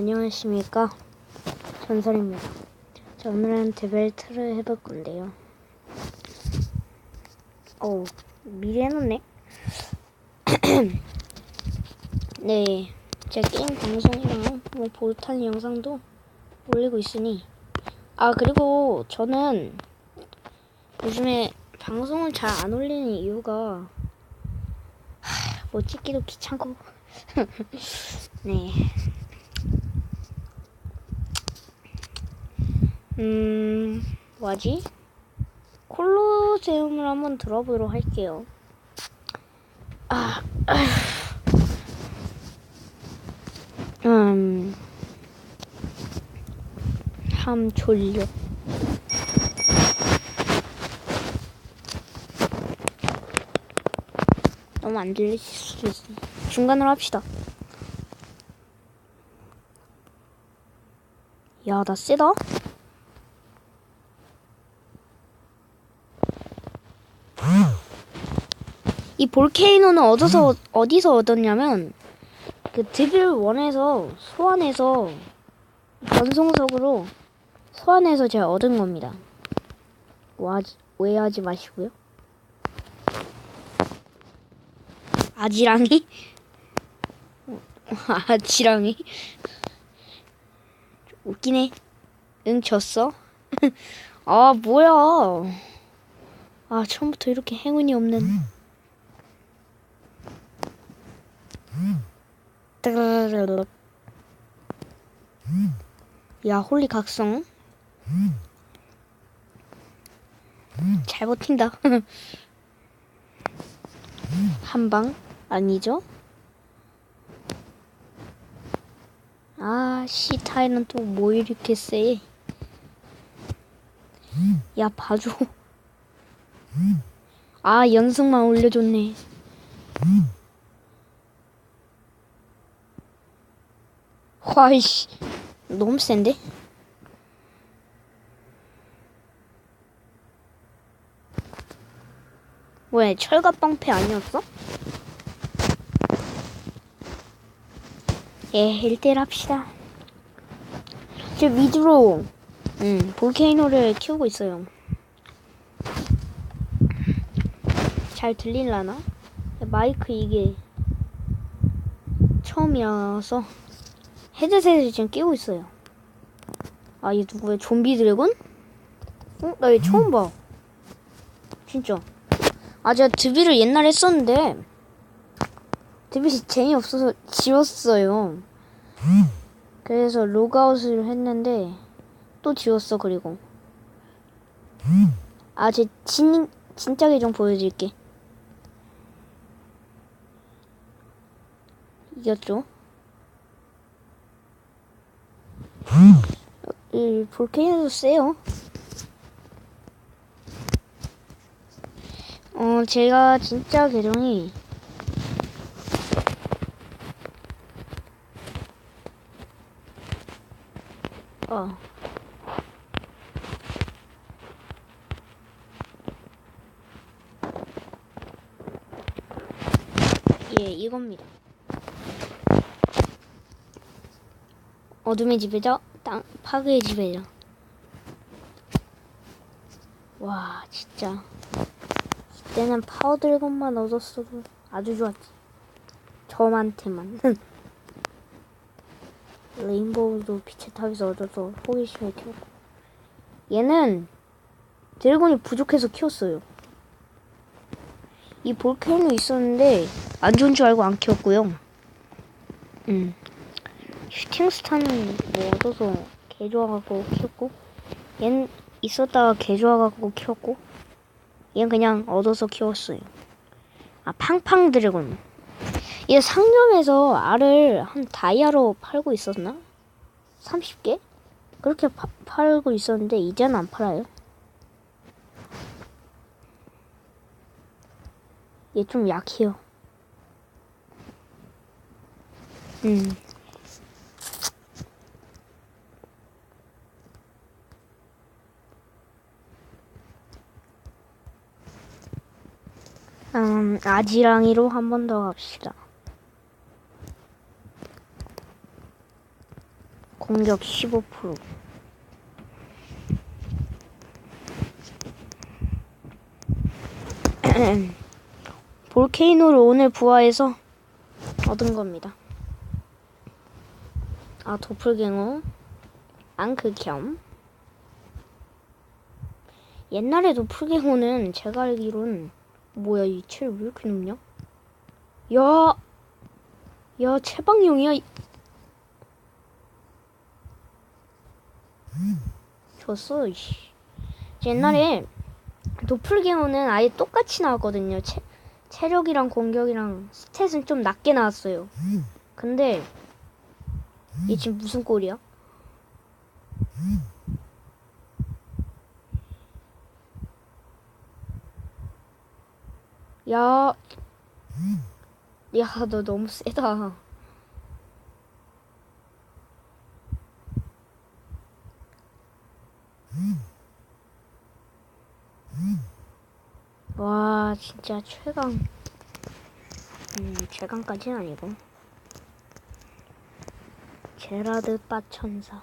안녕하십니까 전설입니다. 자 오늘은 데벨트를 해볼 건데요. 어 미리 해놨네. 네, 제 게임 방송이랑 뭐 볼탄 영상도 올리고 있으니 아 그리고 저는 요즘에 방송을 잘 안 올리는 이유가 하, 뭐 찍기도 귀찮고 네. 음, 뭐지? 콜로세움을 한번 들어보도록 할게요. 아, 음, 참 졸려. 너무 안 들리실 수도 있어. 중간으로 합시다. 야, 나 세다? 이 볼케이노는 어디서 어디서 얻었냐면 그 드빌 원에서 소환해서 전송석으로 소환해서 제가 얻은 겁니다. 오하지, 오해하지 마시고요. 아지랑이? 아지랑이? 웃기네. 응, 졌어? 아, 뭐야. 아, 처음부터 이렇게 행운이 없는. 따라라라라. 야, 홀리 각성. 잘 버틴다. 한 방? 아니죠? 아, 시타이는 또 뭐 이렇게 세? 야, 봐줘. 아, 연승만 올려줬네. 와이씨, 너무 센데? 왜, 철갑 방패 아니었어? 예, 1대1 합시다. 저 위주로, 음, 볼케이노를 키우고 있어요. 잘 들릴라나? 마이크 이게 처음이라서 헤드셋을 지금 끼고 있어요. 아, 얘 누구야? 좀비 드래곤? 어? 나 얘 처음 봐. 진짜. 아, 제가 드비를 옛날에 했었는데, 드빗이 재미없어서 지웠어요. 그래서 로그아웃을 했는데 또 지웠어 그리고 아 제 진, 진짜 계정 보여드릴게 이겼죠? 이 볼케이노도 세요 어 제가 진짜 계정이 어. 예, 이겁니다. 어둠의 지배자, 땅, 파괴의 지배자. 와, 진짜. 이때는 파워 드래곤만 얻었어도 아주 좋았지. 저한테만. 레인보우도 빛의 탑에서 얻어서 호기심에 키웠고 얘는 드래곤이 부족해서 키웠어요 이 볼케이노 있었는데 안 좋은 줄 알고 안 키웠고요 음 슈팅스타는 뭐 얻어서 개 좋아갖고 키웠고 얘는 있었다가 개 좋아갖고 키웠고 얘는 그냥 얻어서 키웠어요 아 팡팡 드래곤 얘 상점에서 알을 한 다이아로 팔고 있었나? 30개? 그렇게 파, 팔고 있었는데 이제는 안 팔아요. 얘 좀 약해요. 음. 음, 아지랑이로 한 번 더 갑시다. 공격 15%. 볼케이노를 오늘 부화해서 얻은 겁니다. 아, 도플갱어, 앙크겸. 옛날에 도플갱어는 제가 알기로는 뭐야 이칠왜 이렇게 높냐? 야, 야 채방용이야. 이- 졌어. 이씨. 옛날에 도플갱어는 아예 똑같이 나왔거든요. 체, 체력이랑 공격이랑 스탯은 좀 낮게 나왔어요. 근데 얘 지금 무슨 꼴이야? 야, 야, 너 너무 세다. 와, 진짜 최강. 음, 최강까지는 아니고. 제라드 빠천사.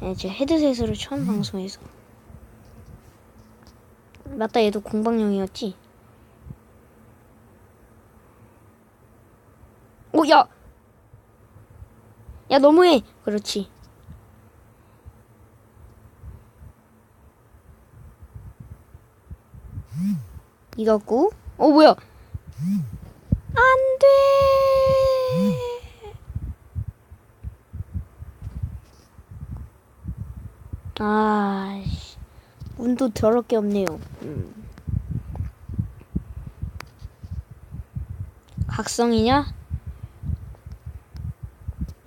네, 제 헤드셋으로 처음 방송해서. 맞다, 얘도 공방용이었지? 오, 야! 야, 너무해! 그렇지. 이겼고. 어, 뭐야? 안 돼! 아, 씨. 운도 더럽게 없네요. 음. 각성이냐?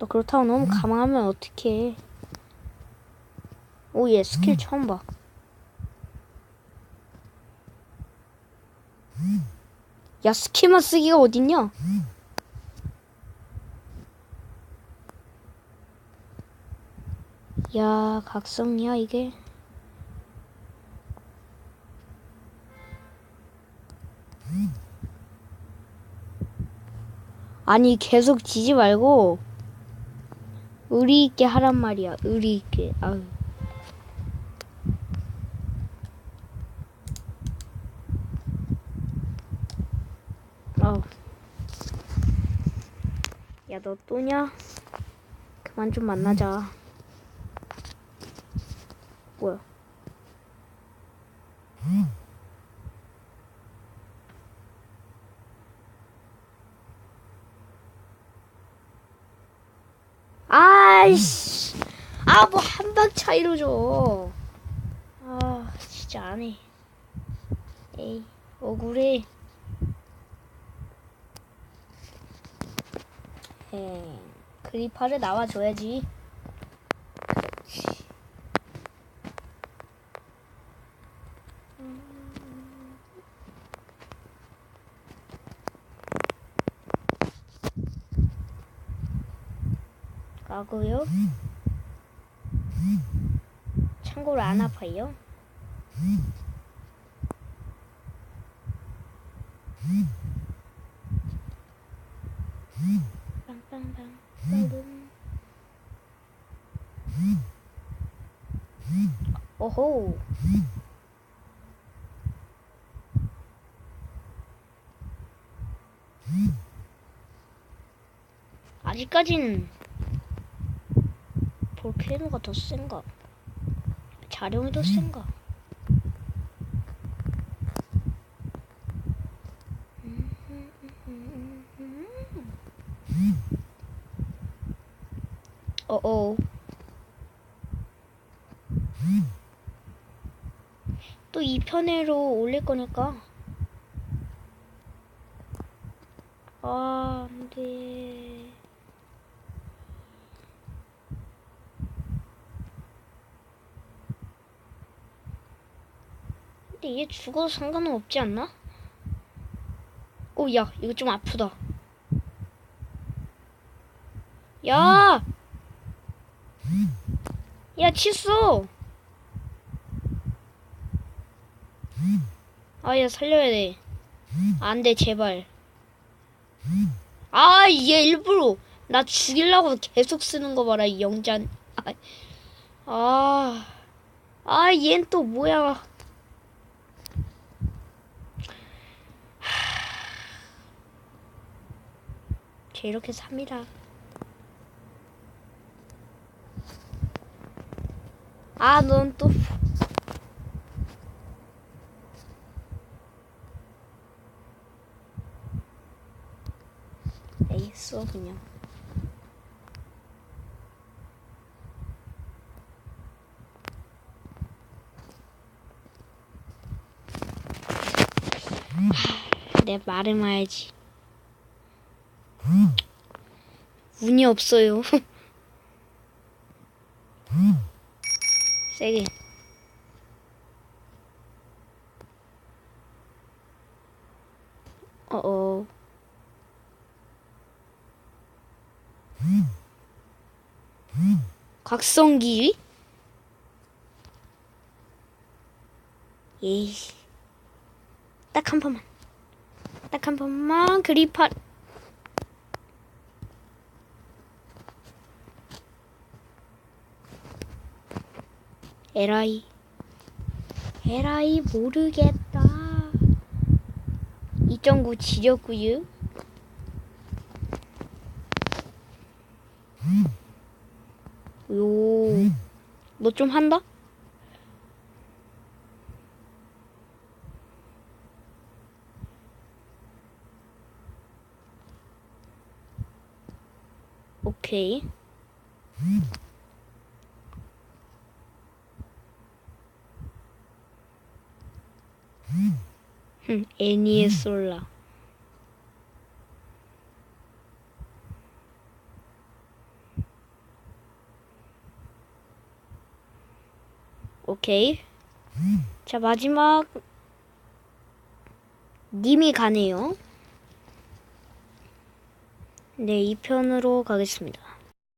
너 그렇다고 너무 가망하면 어떡해. 오, 얘 스킬 처음 봐. 야, 스킬만 쓰기가 어딨냐? 야, 각성이야, 이게? 아니, 계속 지지 말고, 의리 있게 하란 말이야, 의리 있게. 아유. 아우. 야, 너 또냐? 그만 좀 만나자. 뭐야? 아이씨. 아, 뭐 한 방 차이로 줘. 아, 진짜 안 해. 에이, 억울해. 에, 그리파를 나와줘야지. 가고요. 참고로 안 아파요. 빵빵빵. 빠름. 오호. 아직까진 볼 케이노가 더 센가? 자룡이 더 센가? 어어. 또 2편으로 올릴 거니까. 아, 안 돼. 근데 얘 죽어도 상관은 없지 않나? 오, 야, 이거 좀 아프다. 야! 야, 칫솔! 아, 야, 살려야 돼. 안 돼, 제발. 아, 얘 일부러 나 죽이려고 계속 쓰는 거 봐라, 이 영잔. 아, 아, 아, 얜 또 뭐야. 쟤 이렇게 삽니다. 아, 넌 또. 에이, 써, 그냥. 내 말을 말야지. 운이 없어요. 세게. 어어. 각성기? 에이. 딱한 번만. 딱 한 번만 그리파. 에라이. 에라이 모르겠다. 2.9 지렸구요. 요. 너 좀 한다? 오케이. 흠, 애니의 솔라. 오케이. 자, 마지막. 님이 가네요. 네, 2편으로 가겠습니다.